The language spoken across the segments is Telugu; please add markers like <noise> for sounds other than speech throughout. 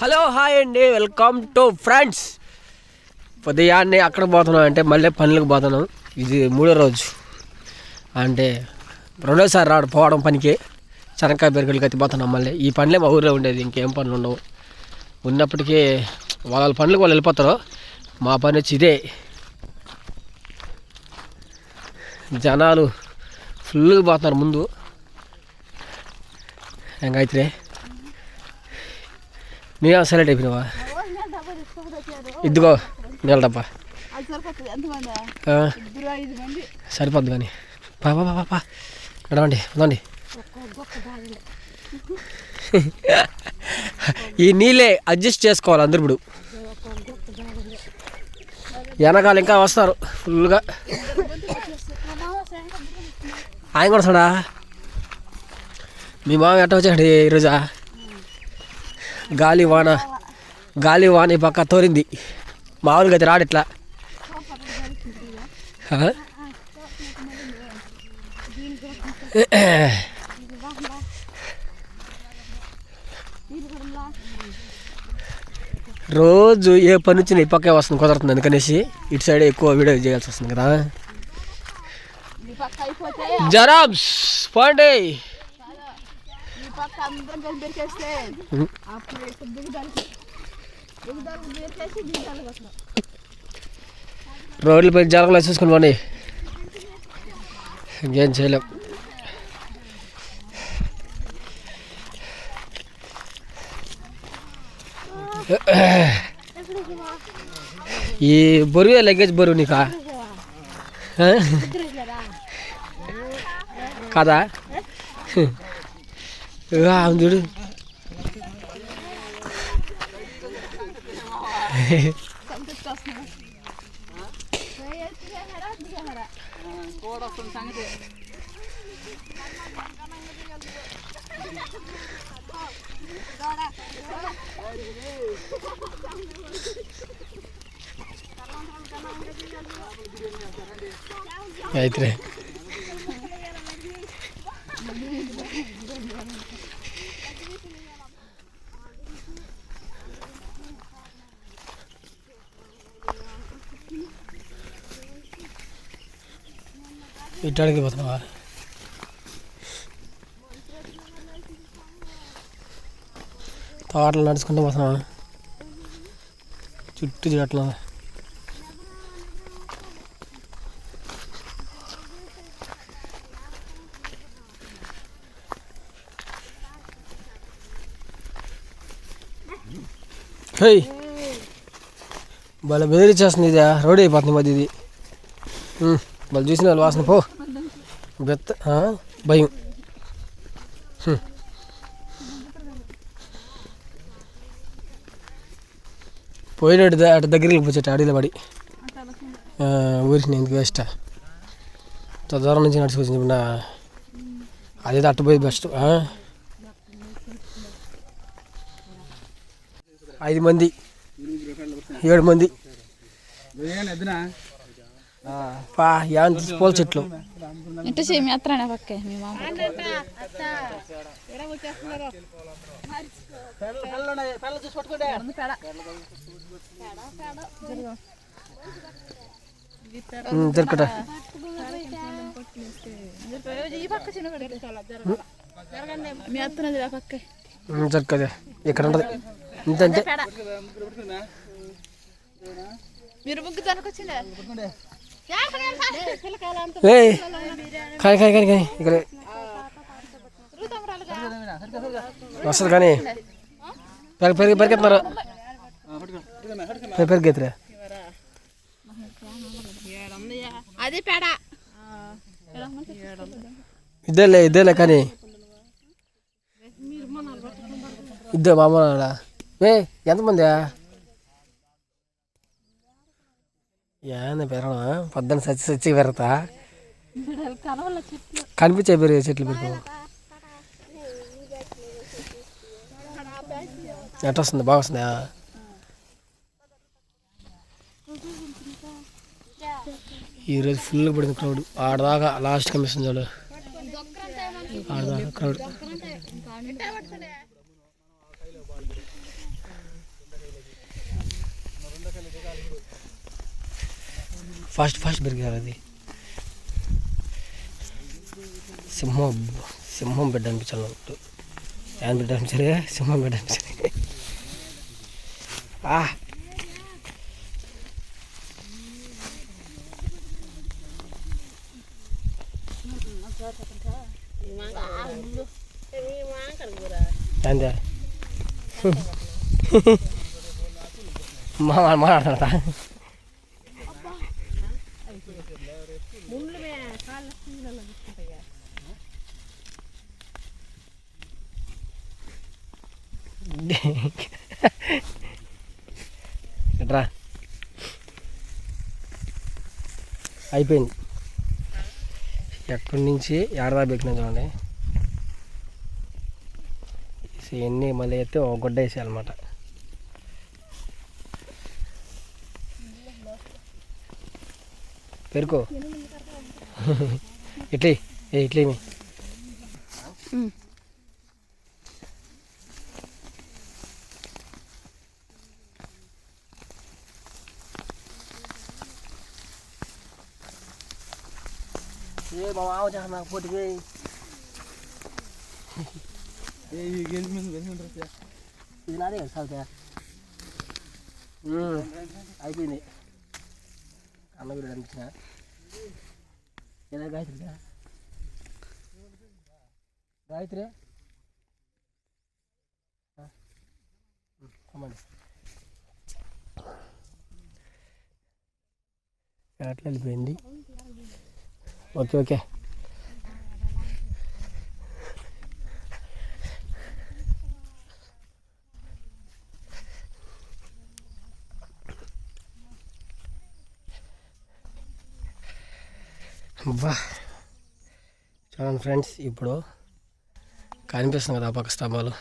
హలో హాయ్ అండి. Welcome to friends. ఉదయాన్నే అక్కడ పోతున్నాం అంటే మళ్ళీ పనులకు పోతున్నాం. ఇది మూడో రోజు. అంటే రెండోసారి రావడం పోవడం పనికి. శనక్కాయ బెరకలకి అయితే పోతున్నాం మళ్ళీ. ఈ పనులే మా ఊరిలో ఉండేది ఇంకేం పనులు ఉండవు. ఉన్నప్పటికీ వాళ్ళ పనులకు వాళ్ళు వెళ్ళిపోతారు. మా పని వచ్చి ఇదే. జనాలు ఫుల్గా పోతున్నారు ముందు. ఇంకా నువ్వే సెలెక్ట్ అయిపోయినావా? ఇదిగో నీళ్ళ డబ్బా. సరిపోద్ది కానీ. పా పా. పా, నడవండి ఈ నీళ్ళే అడ్జస్ట్ చేసుకోవాలి అందరు ఇప్పుడు. వెనకాల ఇంకా వస్తారు ఫుల్గా ఆయన కూడా చూడా మీ మామ ఎట్ట వచ్చాడు ఈరోజా గాలి వాన గాలి వాన ఈ పక్క తోరింది మామూలుగా అయితే రాడు ఇట్లా. రోజు ఏ పని వచ్చినా ఈ పక్కే వస్తుంది కుదరుతుంది అందుకనేసి ఇటు సైడ్ ఎక్కువ వీడియో చేయాల్సి వస్తుంది కదా. జరాబ్స్ పాండే. రోడ్లపై జరగలు చూసుకుని పోనీ. ఇంకేం చేయలేం. ఈ బరువే లగేజ్ బరువు నీకా? ఆ? కాదా? ఆ, అవును చూడు. సంతృప్తి అయితే ఇట్టాడికి పోతున్నావా? తోటలు నడుచుకుంటూ పోతున్నావా? చుట్టూ చూడట్లేదు హే భలే బెదిరించేస్తుంది ఇది. రోడ్ అయిపోతుంది మధ్య ఇది. ఉమ్, వాళ్ళు చూసిన వాళ్ళు వాసన. పో. బెత్త భయం. పోయినట్టు పోయినాడు అటు దగ్గరికి పోచేట అడవిలో పడి ఊరికి ఎందుకు వేస్ట్ అంత దూరం నుంచి నడిచిపోయింది ఇప్పుడు నా- అదేదో బెస్ట్ ఐదు మంది ఏడు మంది. పా యాన్ పూల చెట్లు. ఇటు సేమి అత్రానే పక్కే మీ మామ. దొరకట. ఇక్కడ ఉంటుంది? ఇంతంటే కానీ కానీ కానీ కానీ ఇక్కడ. వస్తుంది కానీ. పెరిగి పెరిగి పెరిగెత్తున్నారు పెరిగి. పెరిగెత్తురా అది పేడ. ఇద్దేలే ఇద్దేలే కానీ. ఇద్దే మామ ఏ ఎంతమంది? ఏంది పెరగడం పొద్దున్న సచ్చి సచ్చి పెరగతా. కనిపించే పెరిగే చెట్లు పెరుగు ఎట్ట వస్తుంది బాగా వస్తుందా ఈరోజు ఫుల్ పడింది క్రౌడ్ ఆడదాకా లాస్ట్ కమిషన్ చూడు. ఆడదాకా crowd ఫాస్ట్ ఫాస్ట్ పెరిగారు అది సింహం సింహం బిడ్డ అనిపించాలి నాకు ఏం బిడ్డ అనిపించాలి సింహం బిడ్డ అనిపించాలి ఆ అంతే <laughs> మా మాట్లాడతా <laughs> ఎట్రా అయిపోయింది. ఎక్కడి నుంచి ఏడదా పెట్టినా చూడండి. ఇవన్నీ మళ్ళీ అయితే ఒక గుడ్డ వేసేయాలన్నమాట పెరుకో <laughs> ఇట్లీ ఏ ఇట్లీని ఏ మామ చేస్తా నాకు పోటీకి ఇది నాదే కదా సాల్తే అయిపోయింది. అన్న వీడు అనిపించిన ఏదో గాయత్రి వెళ్ళిపోయింది. Okay okay. అబ్బా. చూడండి ఫ్రెండ్స్ ఇప్పుడు కనిపిస్తుంది కదా పక్క స్తంభాలు.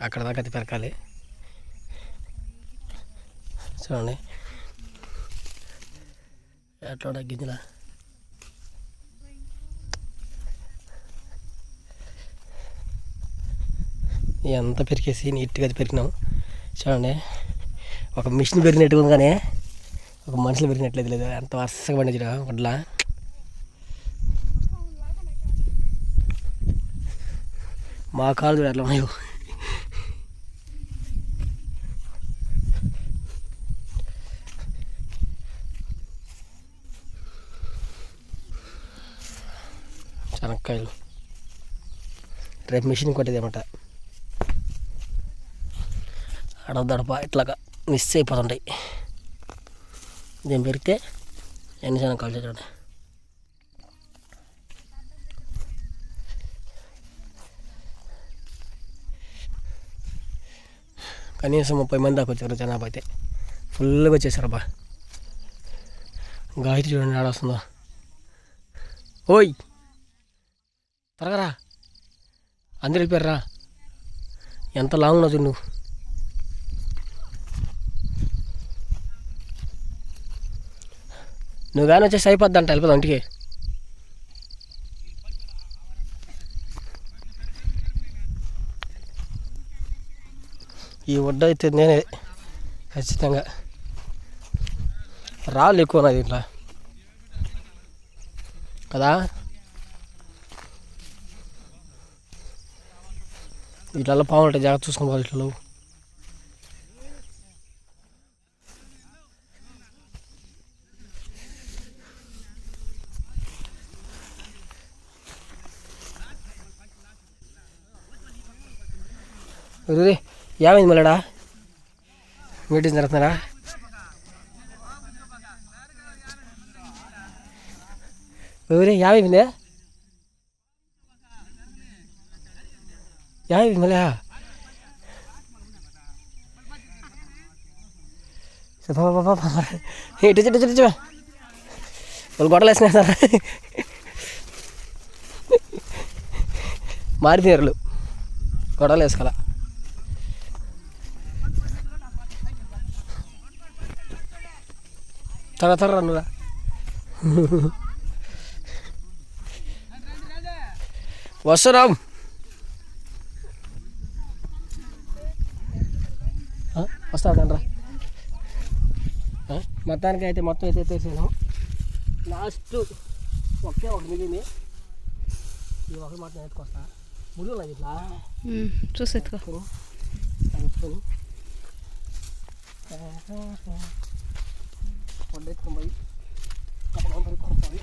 అక్కడ దాకా అది పెరకాలి చూడండి. ఎట్లా గింజల? ఎంత పెరికేసి నీట్గా అది పెరిగినాం. చూడండి. ఒక మిషన్ పెరిగినట్టుగా ఉంది కానీ ఒక మనుషులు పెరిగినట్లేదు లేదు. ఎంత వరుసగా పండించడ వడ్ల మా కాలు చూడు ఎట్లా ఉన్నాయో. శనక్కాయలు రేపు మిషన్ కొట్టేదేమంట. అడదడప ఇట్లాగా మిస్ అయిపోతుంటాయి. దీన్ని పెరిగితే ఎన్ని కలిసి చూడండి కనీసం ముప్పై మంది దాకా వచ్చారు జనాభా అయితే. ఫుల్గా వచ్చేసారు అబ్బా గాయత్రి చూడండి ఆడొస్తుందో ఓయ్! త్వరగా రా. అందరు వెళ్ళిపోయారా ఎంత లాంగ్ ఉన్నావు చూడు నువ్వు. నువ్వు కానీ వచ్చేసి అయిపోద్ది అంట వెళ్ళిపోదాం ఇంటికి. ఈ వడ్డ అయితే నేనే ఖచ్చితంగా. రాళ్ళు ఎక్కువ నాది ఇట్లా కదా? ఇట్లా పావులు ఉంటాయి జాగ్రత్త చూసుకోవాలి ఇట్లా రే ఏమైంది మళ్ళడా మీటింగ్ జరుగుతున్నారా ఊరే ఏమైంది ఏమైంది మళ్ళా ఇటు ఇటు ఇటు వాళ్ళు గొడవలు వేసినా సార్? మారిపోయారు గొడవలు వేసుకోవాలా? త్వర త్వర రా. వస్తున్నాం ఆ, వస్తాను రా మొత్తానికి అయితే మొత్తం అయితే ఎత్తేసాను లాస్ట్ ఒకే ఒకటి మిగిలింది. ఈ ఒకటి మాత్రం ఎత్తుకొస్తా. ముళ్ళు ఉన్నాయి ఇట్లా? చూసి ఎత్తుకో. ఎత్తుకొని అది ఎత్తుకొని వండ ఎత్తుకొని పోయి కప్పగా పడుకోవాలి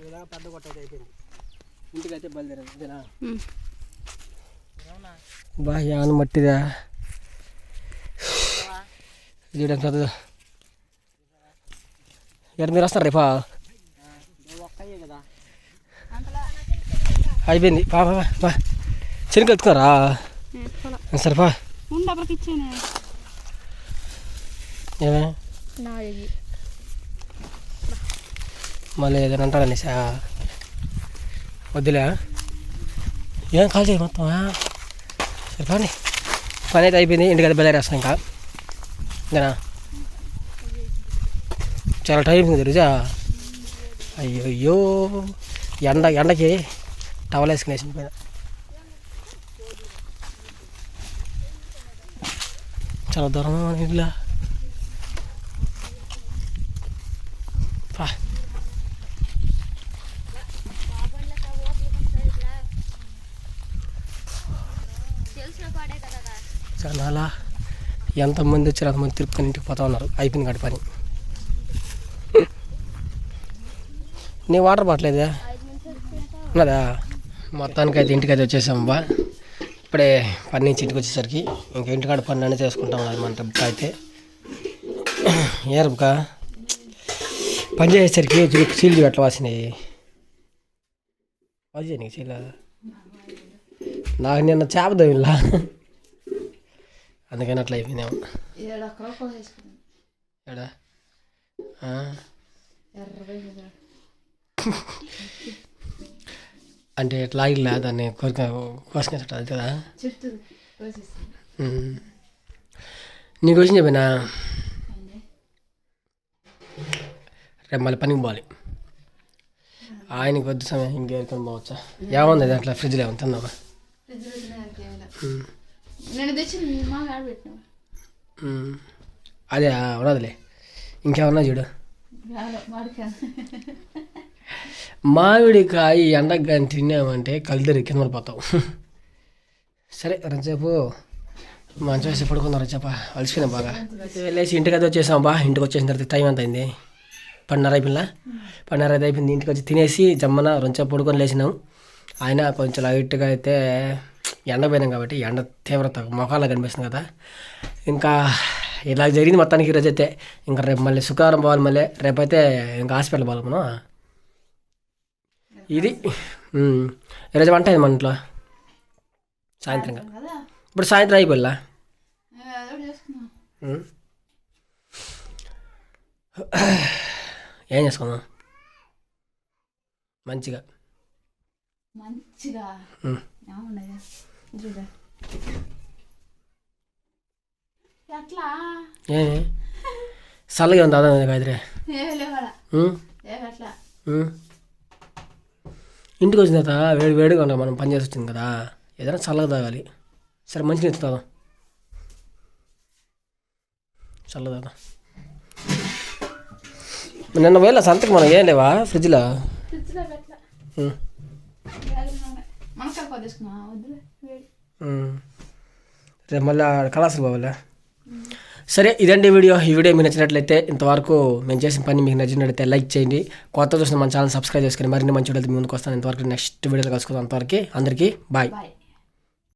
ఇలా పెద్ద కొట్ట అయితే అయిపోయింది. ఇంటికి అయితే బయలుదేరాను అంతేనా బా యాన మట్టిదా? చూడండి పెద్దది? ఎక్కడ మీరు వస్తారు రేపా? అయిపోయింది. పా పా పా, చెరుకు ఎత్తుకోరా సరేపా ఏమే? మళ్ళీ ఏదైనా అంటారా నిశా వద్దులే. ఏం కాల్ చేయి మొత్తం సరిపోండి పని. అయితే అయిపోయింది ఇంటికి అయితే బయలుదేరేస్తాం ఇంకా. ఇంకనా చాలా టైం ఉంది రుజా అయ్యో అయ్యో ఎండ ఎండకి టవల్ వేసుకునేసి పైన. చాలా దూరం ఇల్లు పా చాలా ఎంతమంది వచ్చారు అంతమంది తిరుపతి ఇంటికి పోతా ఉన్నారు. అయిపోయింది కాడి పని. నీ వాటర్ పట్టలేదా ఉన్నదా? మొత్తానికి అయితే ఇంటికి అయితే వచ్చేసాం బా. ఇప్పుడే పని నుంచి ఇంటికి వచ్చేసరికి ఇంకా ఇంటికాడ పని అన్నీ చేసుకుంటాం మన రుబ్బక అయితే. ఏ రుబ్బక పని చేసేసరికి చూడు సీల్ వాసినాయి వాసి నీకు సీల? నాకు నిన్న చేప దవిలా అందుకని అట్లా అయిపోయినాము ఎడా? అంటే ఎట్లా ఇలా దాన్ని కోరిక కోసుకొని అది కదా. నీకు వచ్చింది చెప్పినా? రేపు మళ్ళీ పనికి పోవాలి. ఆయనకి వద్దు సమయం ఇంకేరుకొని పోవచ్చా? ఏముంది దాంట్లో? ఫ్రిడ్జ్లో తిన్నావా? అదే ఉన్నదిలే. ఇంకేమన్నా చూడు. మాడికా మామిడికాయ ఎండకు కానీ తిన్నామంటే కలిదిరి కింద పడిపోతాం. సరే రంచేపు మంచి వేసి పడుకుందాం రంచేప అలసిపోయినా బాగా. వెళ్ళేసి ఇంటికి అయితే వచ్చేసాం బా. ఇంటికి వచ్చేసిన తర్వాత టైం ఎంత అయింది? పన్నెండున్నర అయిపోయిందా అయితే అయిపోయింది. ఇంటికి వచ్చి తినేసి జమ్మన రొంచేపు పడుకొని లేచినాం. ఆయన కొంచెం లైట్గా అయితే ఎండ పోయినాం కాబట్టి ఎండ తీవ్రత మొఖాల్లో కనిపిస్తుంది కదా. ఇంకా ఇలా జరిగింది మొత్తానికి ఈరోజు అయితే ఇంకా రేపు మళ్ళీ శుక్రవారం పోవాలి మళ్ళీ. రేపైతే ఇంకా హాస్పిటల్ పోవాలి మనం. ఇది. ఈరోజు వంట అయింది మన ఇంట్లో. సాయంత్రంగా. కదా? ఇప్పుడు సాయంత్రం అయిపోయిలా. ఏం చేసుకుందాం? మంచిగా. మంచిగా. చూడ. ఎట్లా? చల్లగా ఉంది అదా గాయత్రి. ఇంటికి వచ్చిన తర్వాత వేడి వేడిగా ఉంటాం మనం పని చేసి వచ్చింది కదా. ఏదైనా చల్లగా తాగాలి. సరే ఎత్తుతాం చల్లగా తాగుదాం. నిన్న వేళ సంతకి మనం ఏం లేవా? ఫ్రిడ్జ్లో? వద్దులే ఉమ్. రేపు మళ్ళీ కళాశాల పోవాలా? సరే ఇదండి వీడియో. ఈ వీడియో మీకు నచ్చినట్లయితే ఇంతవరకు మేము చేసిన పని మీకు నచ్చినట్లయితే లైక్ చేయండి. కొత్త చూసిన మన ఛానల్ సబ్స్క్రైబ్ చేసుకొని మరిన్ని మంచి వీడియోలు ముందుకు వస్తాను. ఇంతవరకు నెక్స్ట్ వీడియోలో కలుసుకుందాం. అంతవరకు అందరికీ బాయ్